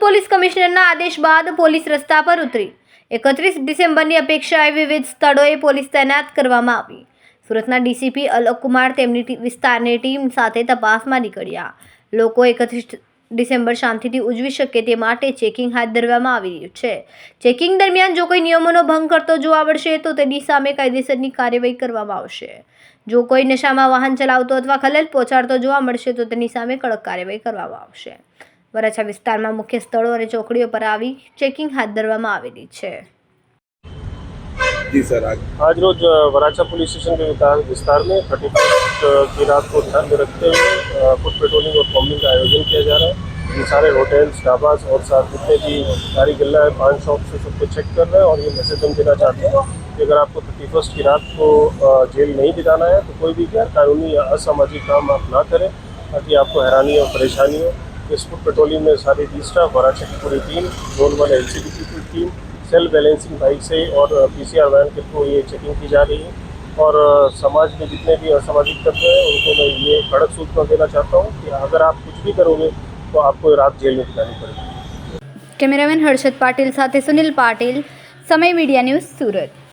Police કમિશનરના આદેશ બાદ police રસ્તા પર ઉતરી. એકત્રીસ ડિસેમ્બરની અપેક્ષાએ વિવિધ સ્થળોએ પોલીસ તૈનાત કરવામાં આવી. સુરતના ડીસીપી અલોક કુમાર તેમની વિસ્તારની ટીમ સાથે તપાસમાં નીકળ્યા. લોકો એકત્રીસ ડિસેમ્બર શાંતિથી ઉજવી શકે તે માટે ચેકિંગ હાથ ધરવામાં આવી રહ્યું છે. ચેકિંગ દરમિયાન જો કોઈ નિયમોનો ભંગ કરતો જોવા મળશે તો તેની સામે કાયદેસરની કાર્યવાહી કરવામાં આવશે. જો કોઈ નશામાં વાહન ચલાવતો અથવા ખલેલ પહોંચાડતો જોવા મળશે તો તેની સામે કડક કાર્યવાહી કરવામાં આવશે. વરાછા વિસ્તારમાં મુખ્ય સ્થળો અને ચોકડીઓ પર આવી ચેકિંગ હાથ ધરવામાં આવેલી છે जी सर आज आज रोज अ, वराछा पुलिस स्टेशन के विता- विस्तार में थर्टी फर्स्ट की रात को ध्यान में रखते हुए अ, फुट पेट्रोलिंग और कॉम्बिंग का आयोजन किया जा रहा है ये सारे होटल्स ढाबास और साथ जितने भी गाड़ी गल्ला है पान शॉप से सबको चेक कर रहे हैं और ये मैसेज हम देना चाहते हैं कि अगर आपको थर्टी फर्स्ट की रात को अ, जेल नहीं बिताना है तो कोई भी गैर कानूनी या असामाजिक काम आप ना करें ताकि आपको हैरानी और परेशानी हो विस्फोट पेट्रोलिंग में सारे डी स्टाफ की पूरी टीम जोन वन एल की पूरी टीम सेल बैलेंसिंग बाइक से और पी सी आर वैन के थ्रू ये चेकिंग की जा रही है। और uh, समाज में जितने भी असामाजिक तत्व हैं, उनको मैं ये कड़क सूचना देना चाहता हूँ कि अगर आप कुछ भी करोगे तो आपको रात जेल में बितानी पड़ेगी। कैमरामैन हर्षद पाटिल, साथ सुनील पाटिल, समय मीडिया न्यूज़, सूरत।